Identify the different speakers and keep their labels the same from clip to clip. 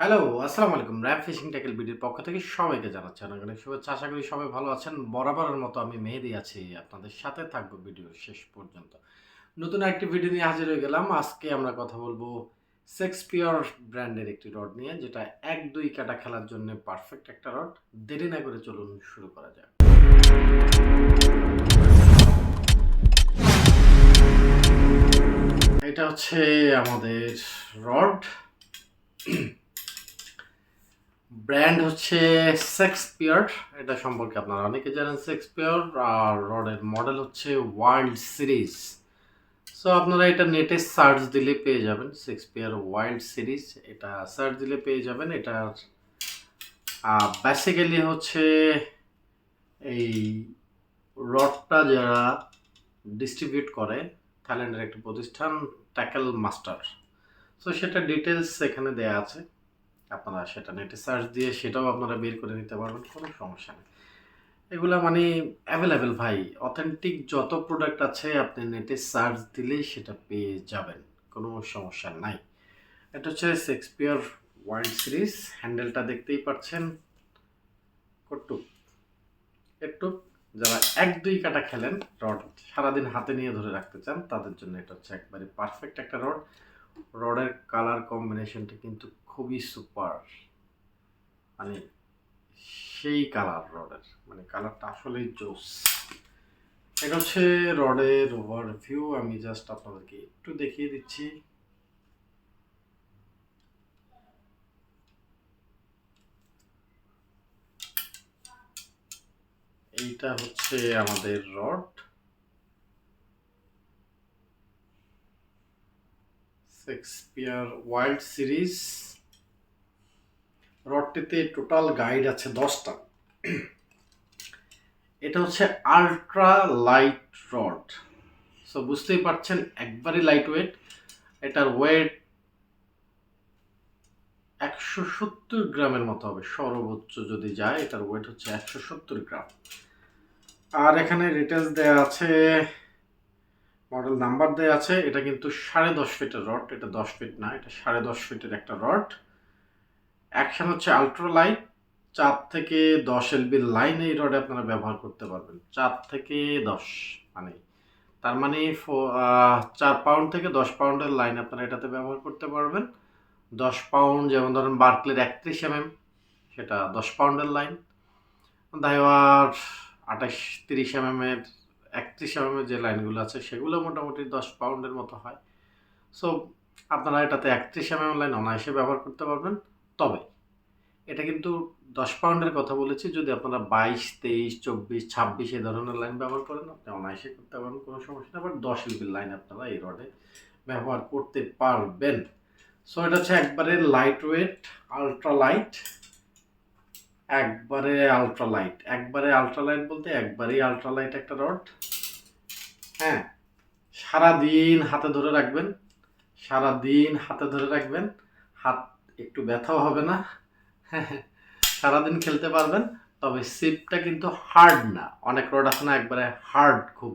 Speaker 1: Hello আসসালামু আলাইকুম rap fishing tackle বিডির পক্ষ থেকে সবাইকে জানাচ্ছি অনেক অনেক শুভেচ্ছা। আশা করি সবাই ভালো আছেন। বরাবরের মতো আমি মেহেদি আছি, আপনাদের সাথে থাকব ভিডিও শেষ পর্যন্ত। নতুন একটি ভিডিও নিয়ে হাজির হয়ে গেলাম। আজকে আমরা কথা বলব শেক্সপিয়র ব্র্যান্ডের একটি রড নিয়ে, যেটা এক দুই কাটা খেলার জন্য পারফেক্ট একটা রড। দেরি না করে চলুন শুরু করা যাক। এটা হচ্ছে আমাদের রড। ব্র্যান্ড হচ্ছে শেক্সপিয়ার। এটা সম্পর্কে আপনারা অনেকে জানেন শেক্সপিয়ার, আর রডের মডেল হচ্ছে ওয়াইল্ড সিরিজ। সো আপনারা এটা নেটে সার্চ দিলে পেয়ে যাবেন শেক্সপিয়ার ওয়াইল্ড সিরিজ। এটা সার্চ দিলে পেয়ে যাবেন। এটার বেসিক্যালি হচ্ছে এই রডটা যারা ডিস্ট্রিবিউট করে থাইল্যান্ডের একটি প্রতিষ্ঠান ট্যাকেল মাস্টার সো সেটা ডিটেলস এখানে দেয়া আছে। আপনারা সেটা নেটে সার্চ দিয়ে সেটাও আপনারা বের করে নিতে পারবেন, কোনো সমস্যা নেই। এগুলা মানে অ্যাভেলেবেল ভাই অথেন্টিক যত প্রোডাক্ট আছে আপনি নেটে সার্চ দিলেই সেটা পেয়ে যাবেন, কোনো সমস্যা নাই। এটা হচ্ছে শেক্সপিয়ার ওয়াইল্ড সিরিজ হ্যান্ডেলটা দেখতেই পাচ্ছেন। কটুক একটু যারা এক দুই কাটা খেলেন রড সারাদিন হাতে নিয়ে ধরে রাখতে চান, তাদের জন্য এটা হচ্ছে একবারে পারফেক্ট একটা রড রডের কালার কম্বিনেশনটা কিন্তু খুবই সুপার। মানে সেই কালার রডের মানে কালারটা আসলেই জোস। এটা হচ্ছে রডের ওভারভিউ আমি জাস্ট আপনাদেরকে একটু দেখিয়ে দিচ্ছি। এইটা হচ্ছে আমাদের রড। শেক্সপিয়ার ওয়াইল্ড সিরিজ রডটিতে টোটাল গাইড আছে দশটা। এটা হচ্ছে আলট্রা লাইট রড। সো বুঝতেই পারছেন, একবারই লাইট ওয়েট এটার ওয়েট একশো সত্তর গ্রামের মতো হবে, সর্বোচ্চ যদি যায়, এটার ওয়েট হচ্ছে একশো সত্তর গ্রাম। আর এখানে ডিটেলস দেওয়া আছে মডেল নাম্বার দেওয়া আছে, এটা কিন্তু সাড়ে দশ ফিটের রড এটা দশ ফিট না, এটা সাড়ে দশ ফিটের একটা রড অ্যাকশন হচ্ছে আলট্রা লাইট চার থেকে দশ এলবির লাইন এই রডে আপনারা ব্যবহার করতে পারবেন। চার থেকে দশ মানে তার মানে চার পাউন্ড থেকে দশ পাউন্ডের লাইন আপনারা এটাতে ব্যবহার করতে পারবেন। দশ পাউন্ড যেমন ধরেন বার্কলের একত্রিশ এমএম সেটা দশ পাউন্ডের লাইন দাইওয়ার আঠাশ, তিরিশ এমএম এর, একত্রিশ এমএম এর যে লাইনগুলো আছে, সেগুলো মোটামুটি দশ পাউন্ডের মতো হয়। সো আপনারা এটাতে একত্রিশ এমএম লাইন অনায়াসে ব্যবহার করতে পারবেন। তবে এটা কিন্তু দশ পাউন্ডের কথা বলেছি, যদি আপনারা বাইশ, তেইশ, চব্বিশ, ছাব্বিশ এই ধরনের লাইন ব্যবহার করেন, আপনি অনায়াসে করতে পারবেন, কোনো সমস্যা নেই। বাট দশ লিপির লাইন আপনারা এই রডে ব্যবহার করতে পারবেন। সো এটা হচ্ছে একবারে লাইট ওয়েট আলট্রা লাইট একবারে আলট্রা লাইট একবারে আলট্রা লাইট বলতে একবারেই আলট্রা লাইট একটা রড হ্যাঁ সারাদিন হাতে ধরে রাখবেন, সারাদিন হাতে ধরে রাখবেন, হাত একটু ব্যথাও হবে না। সারাদিন খেলতে পারবেন, তবে সিপটা কিন্তু হার্ড না। অনেক রড আছে না, একবারে হার্ড খুব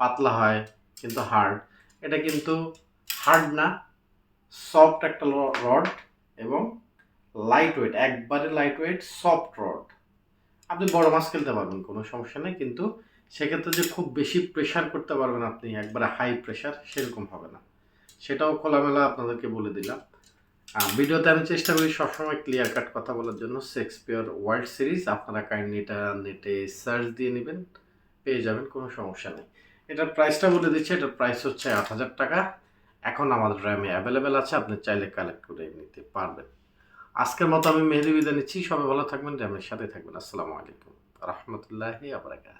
Speaker 1: পাতলা হয়, কিন্তু হার্ড এটা কিন্তু হার্ড না সফট একটা রড এবং লাইট ওয়েট একবারে লাইট ওয়েট সফট রড আপনি বড় মাছ খেলতে পারবেন, কোনো সমস্যা নেই, কিন্তু সেক্ষেত্রে যে খুব বেশি প্রেশার করতে পারবেন আপনি, একবারে হাই প্রেশার সেরকম হবে না। সেটাও খোলামেলা আপনাদেরকে বলে দিলাম। ভিডিওতে আমি চেষ্টা করি সবসময় ক্লিয়ার কাট কথা বলার জন্য। শেক্সপিয়ার ওয়ার্ল্ড সিরিজ আপনারা কাইন্ডলি এটা নেটে সার্চ দিয়ে নেবেন, পেয়ে যাবেন, কোনো সমস্যা নেই। এটার প্রাইসটা বলে দিচ্ছি, এটার প্রাইস হচ্ছে আট হাজার টাকা। এখন আমাদের র্যামে অ্যাভেলেবেল আছে, আপনি চাইলে কালেক্ট করে নিতে পারবেন। আজকের মতো আমি মেহেদি বিদায় নিচ্ছি, সবাই ভালো থাকবেন র্যামের সাথে থাকবেন। আসসালামু আলাইকুম। রহমতুল্লাহি আবরাকাত